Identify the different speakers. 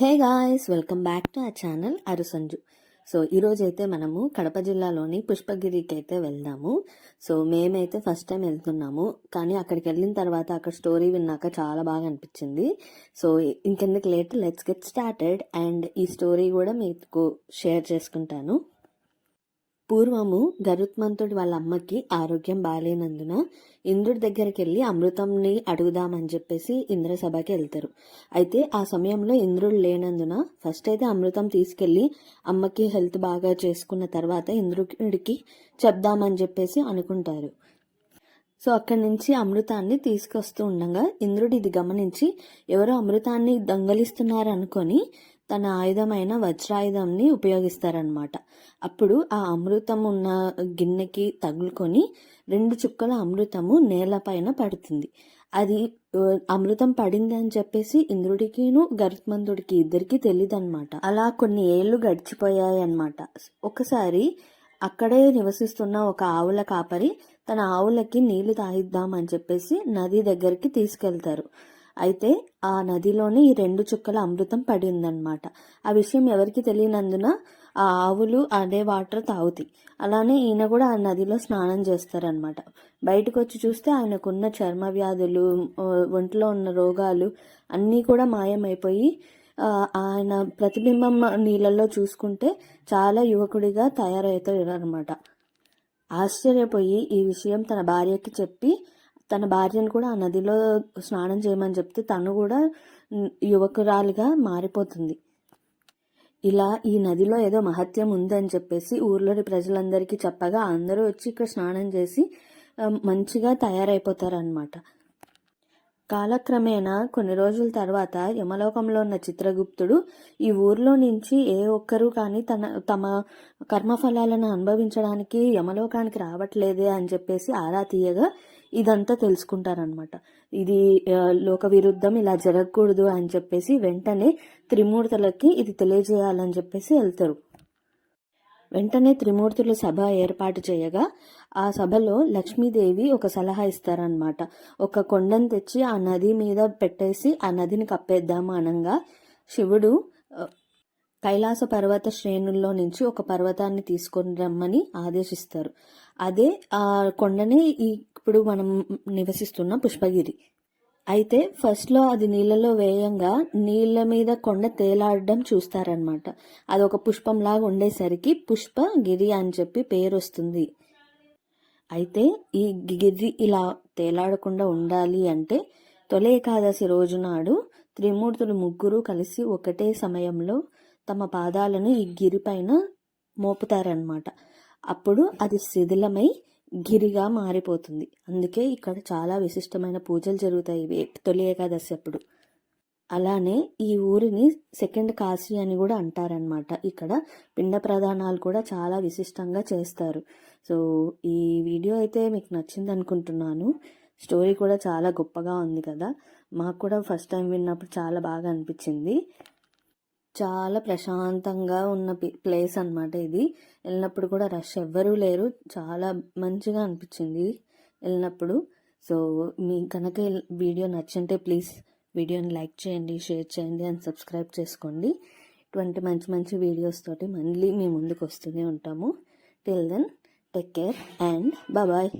Speaker 1: Hey guys welcome back to a channel Arusanju so ఈరోజు అయితే మనము కడప జిల్లాలోని పుష్పగిరికి అయితే వెళ్దాము. సో మేమైతే ఫస్ట్ టైం వెళ్తున్నాము. కానీ అక్కడికి వెళ్ళిన తర్వాత అక్కడ స్టోరీ విన్నాక చాలా బాగా అనిపించింది. సో ఇంకెందుకు late let's get started and ఈ స్టోరీ కూడా మీకు షేర్ చేసుకుంటాను. పూర్వము గరుత్మంతుడి వాళ్ళ అమ్మకి ఆరోగ్యం బాగాలేనందున ఇంద్రుడి దగ్గరికి వెళ్ళి అమృతంని అడుగుదామని చెప్పేసి ఇంద్రసభకి వెళ్తారు. అయితే ఆ సమయంలో ఇంద్రుడు లేనందున ఫస్ట్ అయితే అమృతం తీసుకెళ్ళి అమ్మకి హెల్త్ బాగా చేసుకున్న తర్వాత ఇంద్రుడికి చెప్దామని చెప్పేసి అనుకుంటారు. సో అక్కడి నుంచి అమృతాన్ని తీసుకొస్తూ ఉండగా ఇంద్రుడు ఇది గమనించి ఎవరో అమృతాన్ని దొంగలిస్తున్నారు అనుకొని తన ఆయుధమైన వజ్రాయుధంని ఉపయోగిస్తారనమాట అప్పుడు ఆ అమృతం ఉన్న గిన్నెకి తగులుకొని రెండు చుక్కల అమృతము నేలపైన పడుతుంది. అది అమృతం పడింది అని చెప్పేసి ఇంద్రుడికిను గరుత్మంతుడికి ఇద్దరికి తెలియదు అనమాట అలా కొన్ని ఏళ్ళు గడిచిపోయాయి అనమాట ఒకసారి అక్కడే నివసిస్తున్న ఒక ఆవుల కాపరి తన ఆవులకి నీళ్ళు తాగిద్దామని చెప్పేసి నది దగ్గరికి తీసుకెళ్తారు. అయితే ఆ నదిలోనే ఈ రెండు చుక్కల అమృతం పడిందనమాట ఆ విషయం ఎవరికి తెలియనందున ఆ ఆవులు అదే వాటర్ తాగుతాయి. అలానే ఈయన కూడా ఆ నదిలో స్నానం చేస్తారనమాట బయటకు వచ్చి చూస్తే ఆయనకున్న చర్మ వ్యాధులు ఒంట్లో ఉన్న రోగాలు అన్నీ కూడా మాయమైపోయి ఆయన ప్రతిబింబం నీళ్ళల్లో చూసుకుంటే చాలా యువకుడిగా తయారవుతాడు అనమాట ఆశ్చర్యపోయి ఈ విషయం తన భార్యకి చెప్పి తన భార్యను కూడా ఆ నదిలో స్నానం చేయమని చెప్తే తను కూడా యువకురాలిగా మారిపోతుంది. ఇలా ఈ నదిలో ఏదో మహత్యం ఉందని చెప్పేసి ఊర్లోని ప్రజలందరికీ చెప్పగా అందరూ వచ్చి ఇక్కడ స్నానం చేసి మంచిగా తయారైపోతారనమాట కాలక్రమేణా కొన్ని రోజుల తర్వాత యమలోకంలో ఉన్న చిత్రగుప్తుడు ఈ ఊర్లో నుంచి ఏ ఒక్కరూ కానీ తన తమ కర్మఫలాలను అనుభవించడానికి యమలోకానికి రావట్లేదే అని చెప్పేసి ఆరా తీయగా ఇదంతా తెలుసుకుంటారనమాట ఇది లోక విరుద్ధం ఇలా జరగకూడదు అని చెప్పేసి వెంటనే త్రిమూర్తులకి ఇది తెలియజేయాలని చెప్పేసి వెళ్తారు. వెంటనే త్రిమూర్తుల సభ ఏర్పాటు చేయగా ఆ సభలో లక్ష్మీదేవి ఒక సలహా ఇస్తారనమాట ఒక కొండను తెచ్చి ఆ నది మీద పెట్టేసి ఆ నదిని కప్పేద్దాము అనగా శివుడు కైలాస పర్వత శ్రేణుల్లో నుంచి ఒక పర్వతాన్ని తీసుకొని రమ్మని ఆదేశిస్తారు. అదే ఆ కొండనే ఇప్పుడు మనం నివసిస్తున్న పుష్పగిరి. అయితే ఫస్ట్లో అది నీళ్ళలో వేయంగా నీళ్ళ మీద కొండ తేలాడడం చూస్తారనమాట అది ఒక పుష్పంలాగా ఉండేసరికి పుష్పగిరి అని చెప్పి పేరు వస్తుంది అయితే ఈ గిరి ఇలా తేలాడకుండా ఉండాలి అంటే తొలి ఏకాదశి రోజు నాడు త్రిమూర్తులు ముగ్గురు కలిసి ఒకటే సమయంలో తమ పాదాలను ఈ గిరిపైన మోపుతారనమాట అప్పుడు అది శిథిలమై గిరిగా మారిపోతుంది. అందుకే ఇక్కడ చాలా విశిష్టమైన పూజలు జరుగుతాయి. తొలి ఏకాదశి అప్పుడు. అలానే ఈ ఊరిని సెకండ్ కాశీ అని కూడా అంటారనమాట ఇక్కడ పిండ ప్రధానాలు కూడా చాలా విశిష్టంగా చేస్తారు. సో ఈ వీడియో అయితే మీకు నచ్చింది అనుకుంటున్నాను. స్టోరీ కూడా చాలా గొప్పగా ఉంది కదా. మాకు కూడా ఫస్ట్ టైం విన్నప్పుడు చాలా బాగా అనిపించింది. చాలా ప్రశాంతంగా ఉన్న ప్లేస్ అనమాట ఇది. వెళ్ళినప్పుడు కూడా రష్ ఎవ్వరూ లేరు. చాలా మంచిగా అనిపించింది వెళ్ళినప్పుడు. సో మీ కనుక వీడియో నచ్చింటే ప్లీజ్ వీడియోని లైక్ చేయండి షేర్ చేయండి అండ్ సబ్స్క్రైబ్ చేసుకోండి. ఇటువంటి మంచి మంచి వీడియోస్ తోటి మళ్ళీ మీ ముందుకు వస్తూనే ఉంటాము. Till then take care and bye.